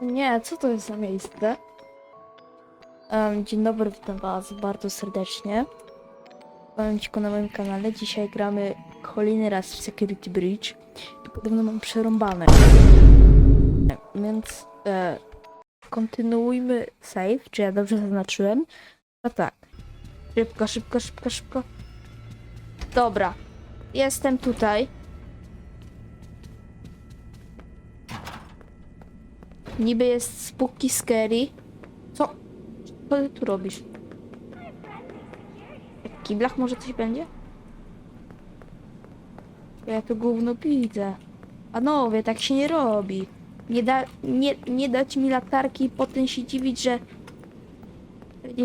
Nie, co to jest za miejsce? Em, dzień dobry, witam was bardzo serdecznie. Pamięćku na moim kanale. Dzisiaj gramy kolejny raz w Security Breach. I podobno mam przerąbane. Więc e, kontynuujmy save. Czy ja dobrze zaznaczyłem? No tak. Szybko, szybko, szybko, szybko. Dobra. Jestem tutaj. Niby jest spooky scary. Co? Co ty tu robisz? W kiblach może coś będzie? Ja tu gówno widzę. Panowie, tak się nie robi. Nie, da, nie, nie dać mi latarki i potem się dziwić, że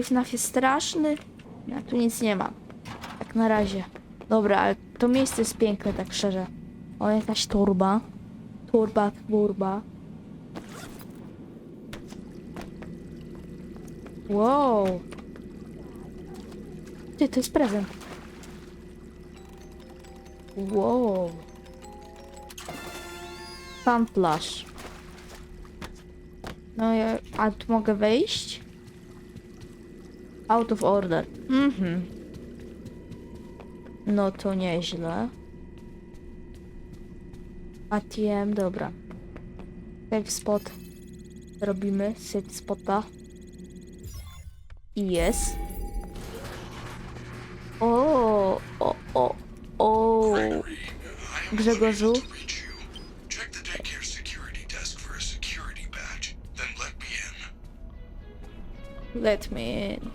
FNAF jest straszny. Ja tu nic nie ma. Tak na razie. Dobra, ale to miejsce jest piękne, tak szczerze. O, jakaś torba. Torba, torba. Wow. Ty, to jest prezent. Wow. Flash. No ja, a tu mogę wejść? Out of order. Mhm. No to nieźle. ATM, dobra. Save spot. Robimy save spota. I jest. O, o, o, o. Grzegorzu. to reach you. Check the daycare security desk for a security badge, then let me in. Let me in.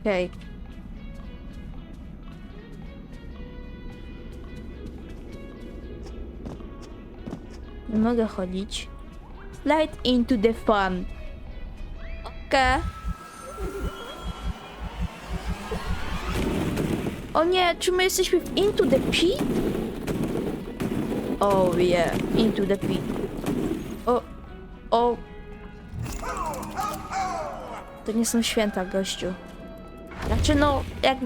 Okej. Nie mogę chodzić. Slide into the fun. O nie, czy my jesteśmy w Into the Pit? Oh yeah, Into the Pit. O, o, to nie są święta, gościu. Znaczy, no, jak...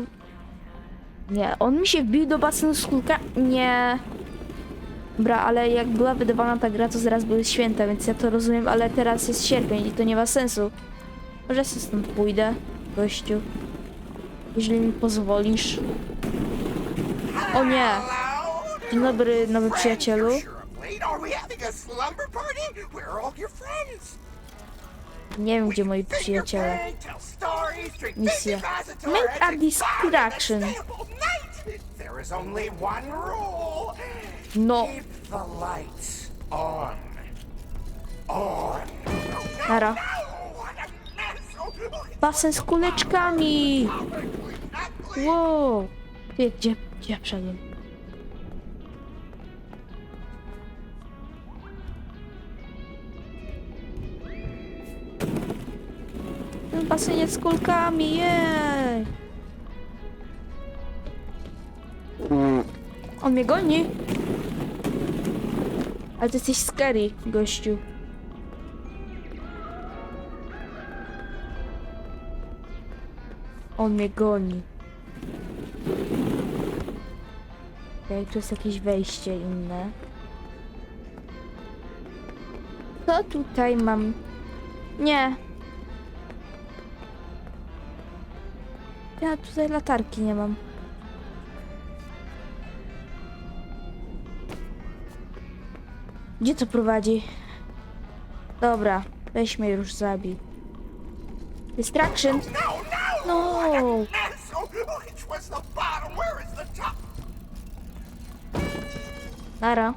Nie, on mi się wbił do basenu z kulka... Nie. Dobra, ale jak była wydawana ta gra, to zaraz były święta, więc ja to rozumiem, ale teraz jest sierpień i to nie ma sensu. Może sobie stąd pójdę, gościu. Jeżeli mi pozwolisz. O nie! Dzień dobry, nowy przyjacielu. Nie wiem, gdzie moi przyjaciele. Misja. Make a distraction. No, Keep the lights on. On. nara. Basen z kuleczkami! Wow! Ty, gdzie, gdzie wszedłem? Ten basenie z kulkami, jej! On mnie goni! Ale ty jesteś scary, gościu. On mnie goni. Okej, tu jest jakieś wejście inne. Co tutaj mam? Nie. Ja tutaj latarki nie mam. Gdzie to prowadzi? Dobra, weź mnie już zabij. Distraction. No. Mess. Oh, oh, was the bottom? Where is the top? Nara.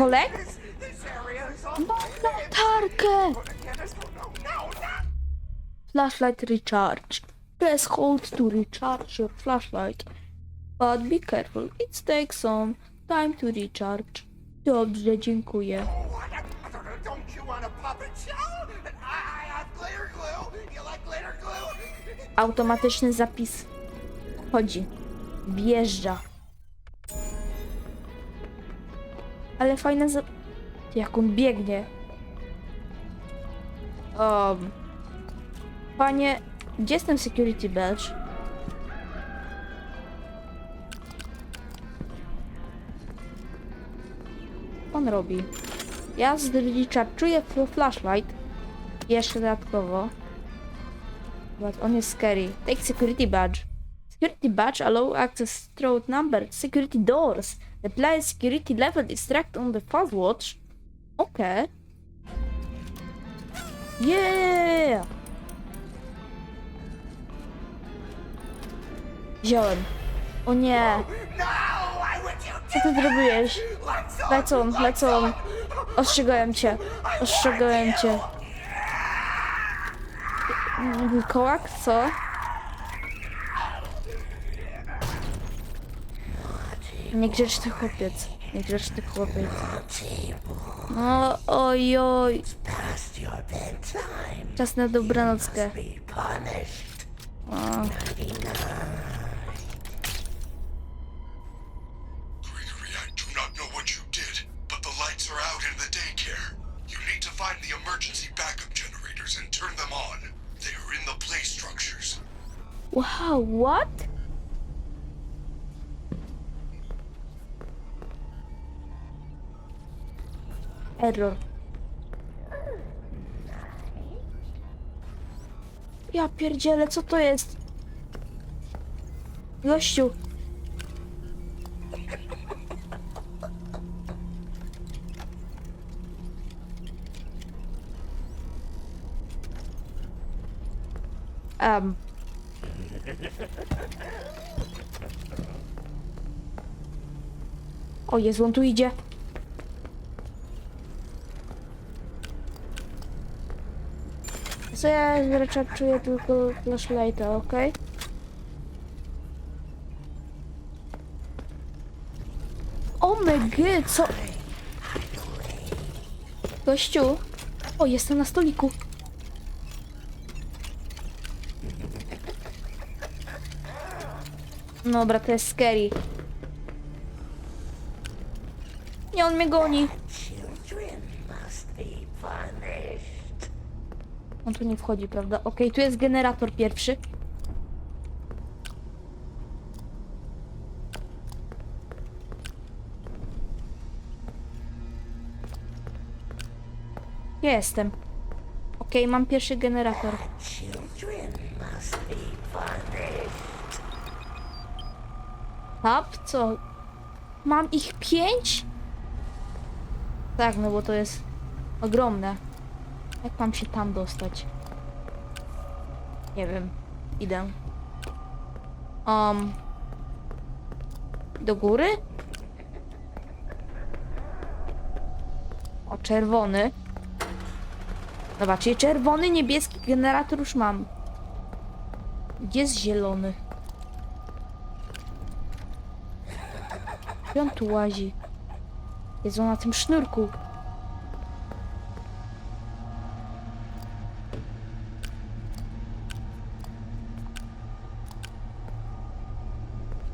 All Mam latarkę! Flashlight recharge. Press hold to recharge your flashlight. But be careful, it takes some time to recharge. Dobrze, dziękuję. automatyczny zapis. Chodzi. Wjeżdża. Ale fajne za... Jak on biegnie. Um. Panie, gdzie jest ten security badge? On robi. Ja z czuję flashlight. Jeszcze dodatkowo. But on is scary. Take security badge. Security badge allow access through numbered security doors. The player's security level is tracked on the fast watch. Okay. Yeah! Wziąłem. O nie! Co ty zrobiłeś? Lecą, lecą. Ostrzegałem cię. Ostrzegałem cię. Wilkołak, co? Niegrzeczny chłopiec. Niegrzeczny chłopiec. No, oj, oj. Past your bedtime. Czas na dobranockę. Wow, what? Error. Ja pierdzielę, co to jest? Gościu. Um. O Jezu, on tu idzie. Co ja raczej czuję tylko flashlighta, ok? O my co? Gościu. O, jestem na stoliku. Dobra, to jest scary. Nie, on mnie goni. On tu nie wchodzi, prawda? Okej, tu jest generator pierwszy. Jestem. Okej, mam pierwszy generator. Children must be punished. Tap? Co? Mam ich pięć? Tak, no bo to jest ogromne. Jak mam się tam dostać? Nie wiem. Idę. Um. Do góry? O, czerwony. Dobra, czyli czerwony, niebieski generator już mam. Gdzie jest zielony? On tu łazi? Jest on na tym sznurku.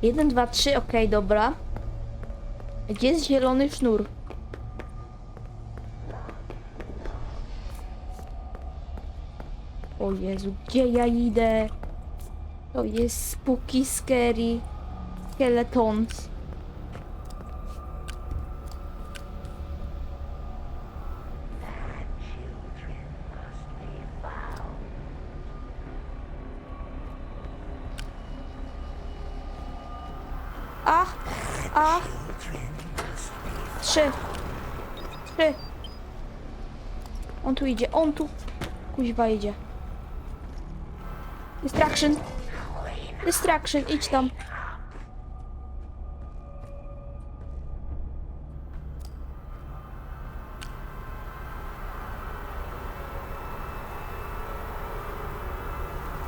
Jeden, dwa, trzy, okej, dobra. Gdzie jest zielony sznur? O Jezu, gdzie ja idę? To jest spooky, scary, skeletons. A, a, trzy, trzy. On tu idzie, on tu, kuźwa idzie. Distraction. Distraction, idź tam.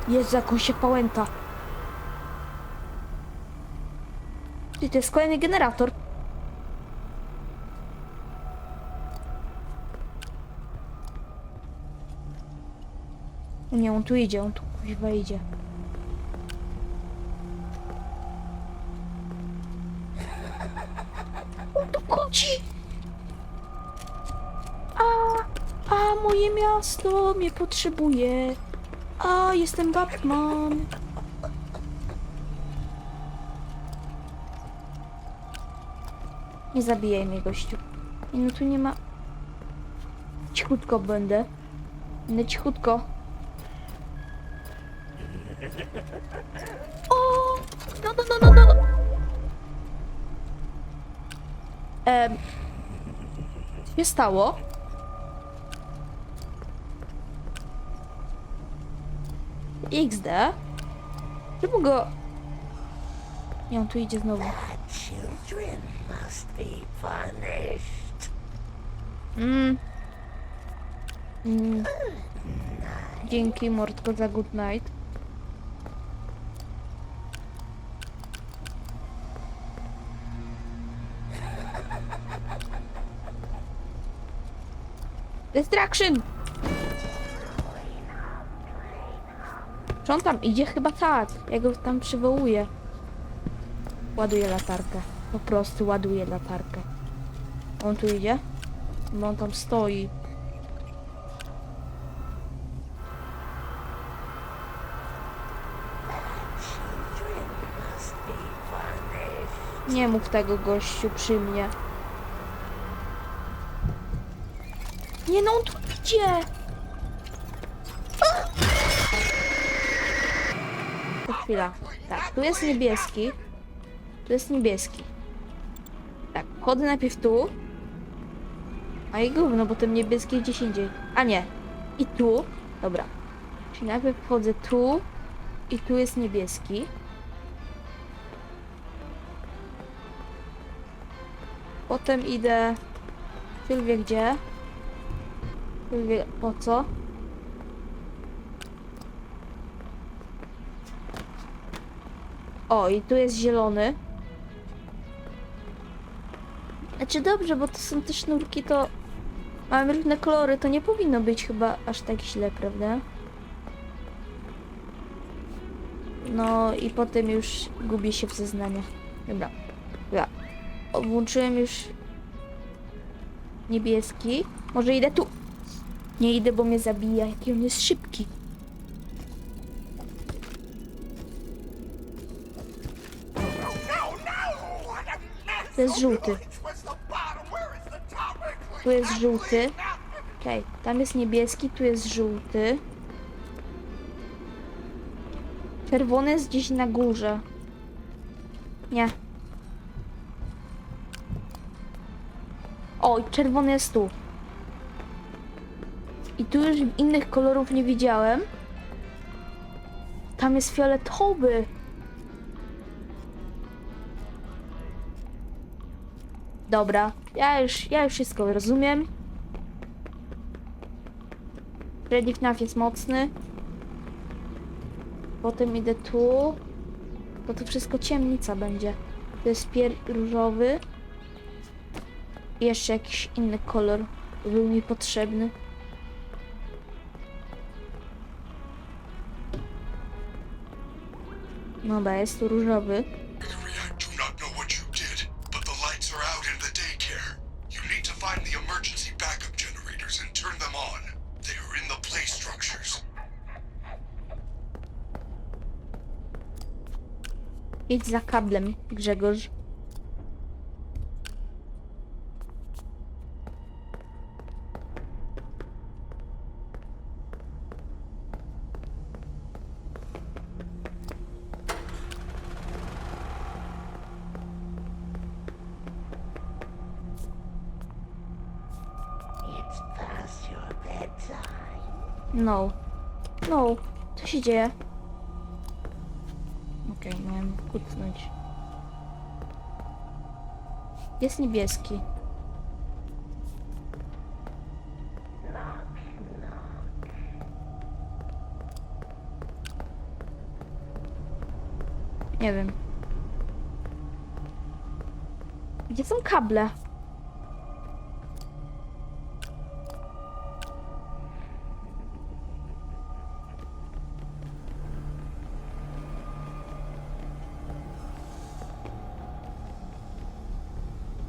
Jest jak się pałęta. Ty, to jest kolejny generator. Nie, on tu idzie, on tu kuźwa idzie. On tu chodzi! A, a moje miasto mnie potrzebuje. A, jestem Batman. Nie zabijaj mnie, gościu. No tu nie ma... Cichutko będę. Będę cichutko. O! No, no, no, no, no! Em... Co się stało? XD? Czemu go... Nie, on tu idzie znowu. Children must be punished. Mm. Mm. Dzięki Mordko za good night. Distraction! Czy on tam idzie? Chyba tak. Ja go tam przywołuję. Ładuję latarkę. Po prostu ładuję latarkę. On tu idzie? Bo on tam stoi. Nie mów tego gościu przy mnie. Nie no, on tu idzie! To chwila. Tak, tu jest niebieski. Tu jest niebieski. Tak, chodzę najpierw tu. A i gówno, bo ten niebieski gdzieś indziej. A nie. I tu. Dobra. Czyli najpierw wchodzę tu. I tu jest niebieski. Potem idę. Sylwia gdzie? Sylwia po co? O, i tu jest zielony. Znaczy dobrze, bo to są te sznurki, to mamy różne kolory, to nie powinno być chyba aż tak źle, prawda? No i potem już gubię się w zeznaniach. Dobra. O, Włączyłem już niebieski. Może idę tu. Nie idę, bo mnie zabija. Jaki on jest szybki. To jest żółty. Tu jest żółty. Okej, tam jest niebieski, tu jest żółty. Czerwony jest gdzieś na górze. Nie. Oj, czerwony jest tu. I tu już innych kolorów nie widziałem. Tam jest fioletowy. Dobra, ja już, ja już wszystko rozumiem. Freddy FNAF jest mocny. Potem idę tu. To to wszystko ciemnica będzie. To jest pier różowy. I jeszcze jakiś inny kolor był mi potrzebny. Dobra, jest tu różowy. Idź za kablem, Grzegorz. No. No. Co się dzieje? Kucnąć. Jest niebieski. Nie wiem. Gdzie są kable?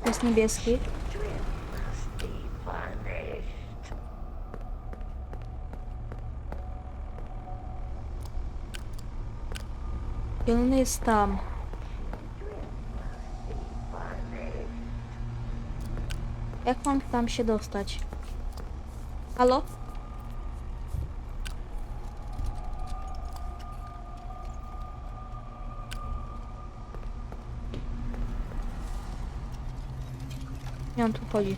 Jest niebieski. Zielony jest tam. Jak mam tam się dostać? Halo? Chodzi.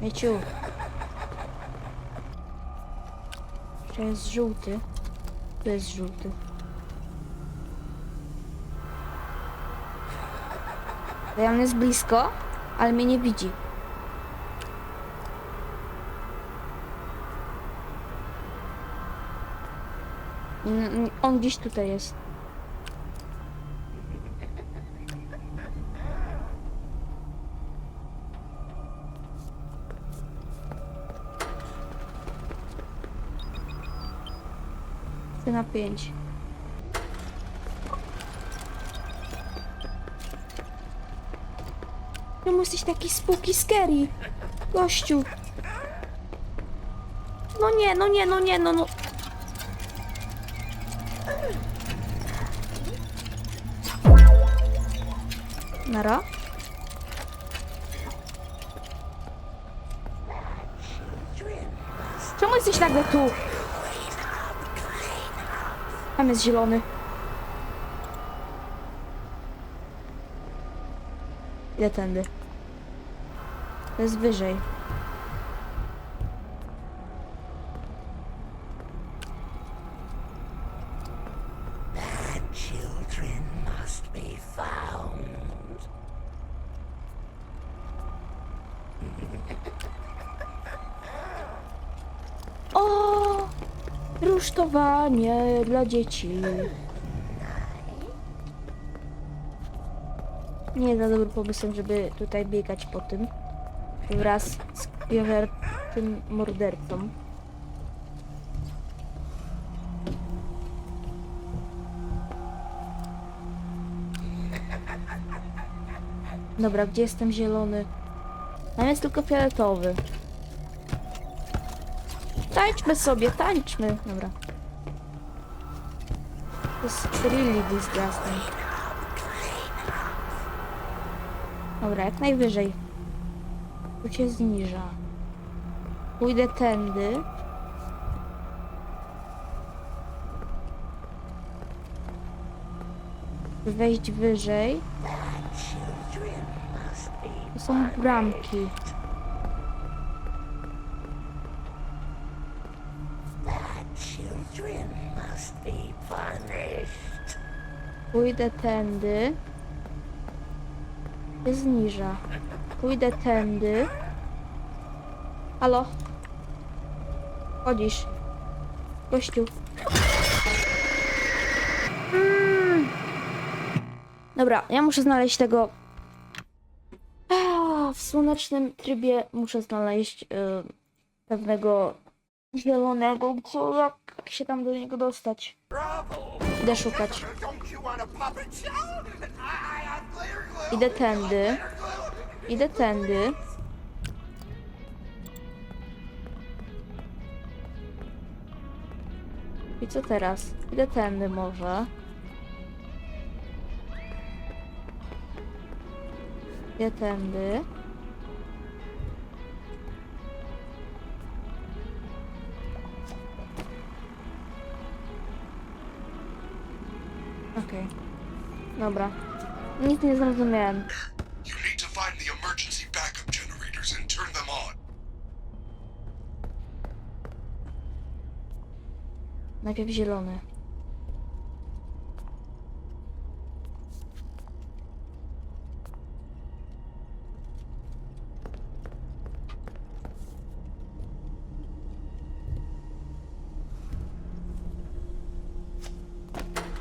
Mieciu. To jest żółty. To jest żółty. On jest blisko, ale mnie nie widzi. Mm, On gdzieś tutaj jest. Ty na pięć. Czemu jesteś taki spooky scary? Gościu. No nie, no nie, no nie, no no. Nara? Czemu jesteś nagle tu? Tam jest zielony. Idę tędy. To jest wyżej. Rusztowanie dla dzieci. Nie za dobry pomysł, żeby tutaj biegać po tym. Wraz z tym mordercą. Dobra, gdzie jest ten zielony? Tam jest tylko fioletowy. Tańczmy sobie, tańczmy. Dobra. Jest really disgusting. Dobra, jak najwyżej. Tu się zniża. Pójdę tędy. Wejść wyżej. To są bramki. Children must. Pójdę tędy. Zniża. Pójdę tędy. Halo? Chodzisz. Gościu. Dobra, ja muszę znaleźć tego. W słonecznym trybie muszę znaleźć y, pewnego zielonego, co jak się tam do niego dostać. Idę szukać. Idę tędy. Idę tędy. I co teraz? Idę tędy może. Idę tędy. Okej. Dobra. Nic nie zrozumiałem. You need to find the emergency backup generators and turn them on. Najpierw zielony.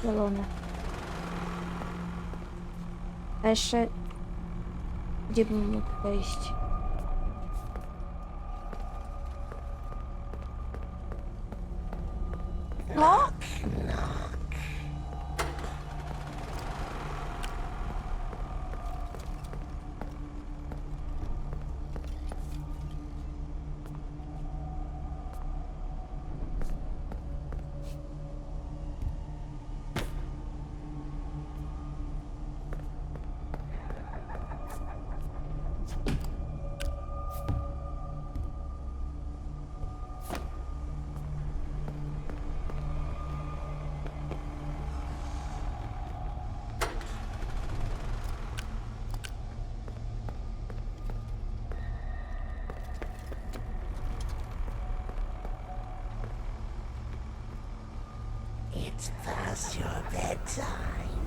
Zielony. A jeszcze... Gdzie bym mógł wejść? No? It's past your bedtime.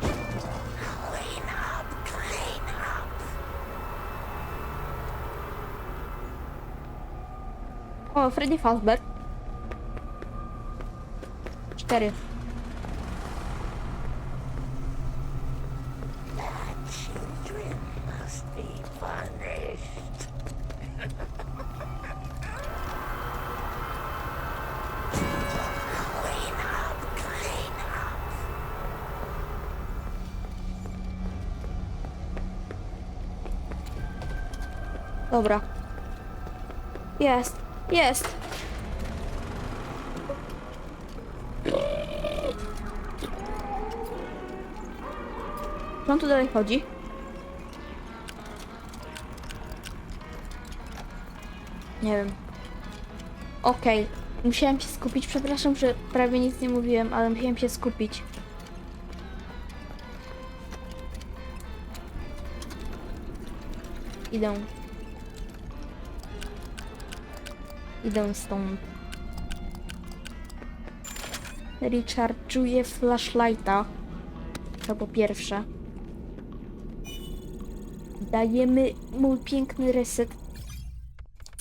Clean up, clean up. O, Freddy Fazbear. Cztery. Dobra. Jest, jest. Co on tu dalej chodzi? Nie wiem. Okej, musiałem się skupić. Przepraszam, że prawie nic nie mówiłem, ale musiałem się skupić. Idę. Idę stąd. Recharge'uję flashlighta. To po pierwsze. Dajemy mój piękny reset.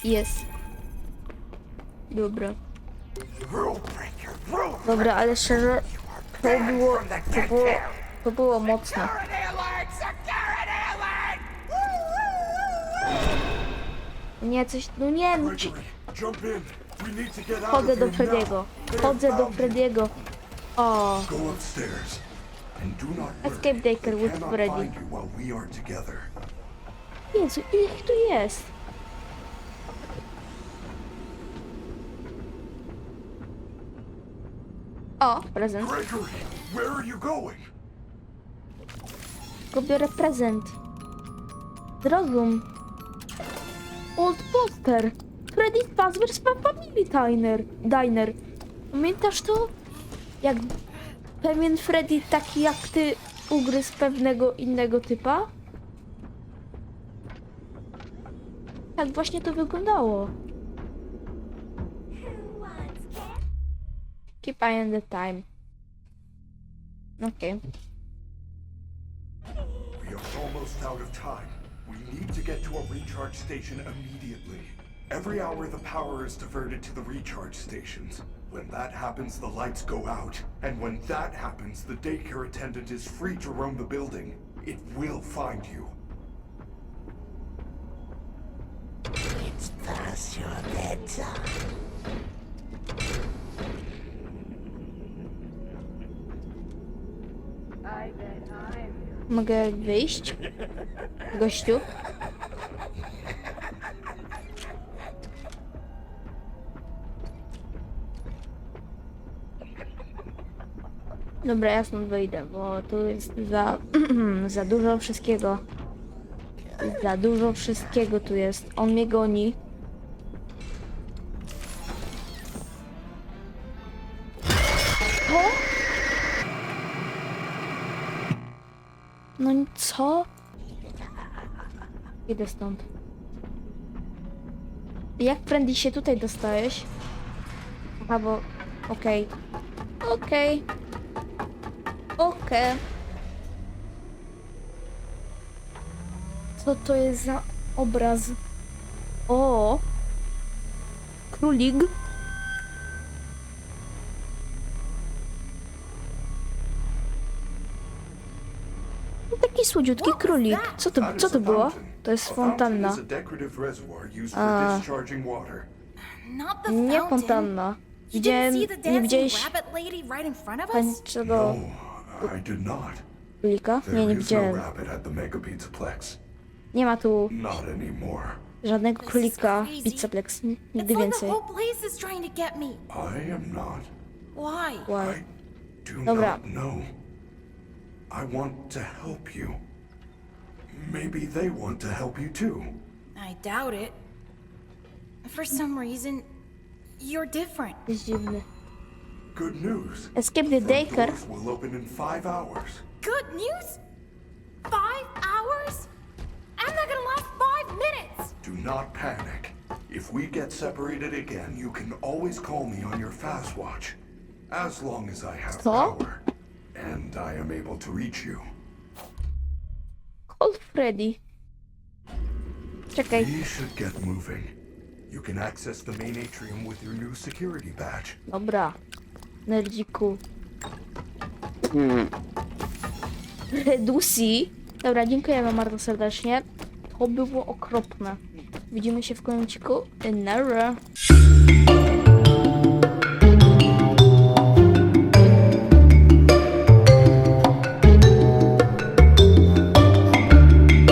Jest. Dobra. Dobra, ale szczerze, to było, to było, to było mocne. Nie, coś, no nie, no ci, chodzę do Frediego. Chodzę do. Frediego. O, Go upstairs. And do not worry. Escape They with cannot Freddy. find you while we are together. Jezu, ile ich tu jest? O, prezent. Gregory, where are you going? Tylko biorę prezent. Zrozum. Old Poster. Freddy Fazbear's Family Diner. Diner. Pamiętasz to? Jak pewien Freddy taki jak ty ugryzł pewnego innego typa? Tak właśnie to wyglądało. Keep eye on the time. Okej. We are almost out of time. We need to get to a recharge station immediately. Every hour the power is diverted to the recharge stations. When that happens, the lights go out. And when that happens, the daycare attendant is free to roam the building. It will find you. It's past your bedtime. Mogę wyjść? Gościu? Dobra, ja stąd wyjdę, bo tu jest za, za dużo wszystkiego. Za dużo wszystkiego tu jest. On mnie goni. Stąd. Jak prędzej się tutaj dostałeś? Aha, bo... Okej. Okej. Okej. Co to jest za obraz? O! Królik. Taki słodziutki królik. Co to, co to było? To jest fontanna. a Ah. Nie fontanna. Widziałem, nie widziałeś tańczego No, królika? Nie, nie no widziałem. Nie ma tu żadnego królika. Pizzaplex. Nigdy więcej. Why? Dobra. Not know. I want to help you. Maybe they want to help you too. I doubt it. For some reason, you're different. Good news. Escape the Front Daker. doors will open in five hours. Good news? Five hours? I'm not gonna last five minutes! Do not panic. If we get separated again, you can always call me on your fast watch. As long as I have Co? power. And I am able to reach you. Call Freddy. Czekaj, We should get moving. You can access the main atrium with your new security badge. dobra. Nerdziku. Redusi. Dobra, dziękujemy bardzo serdecznie. To było okropne. Widzimy się w końcu. Nara.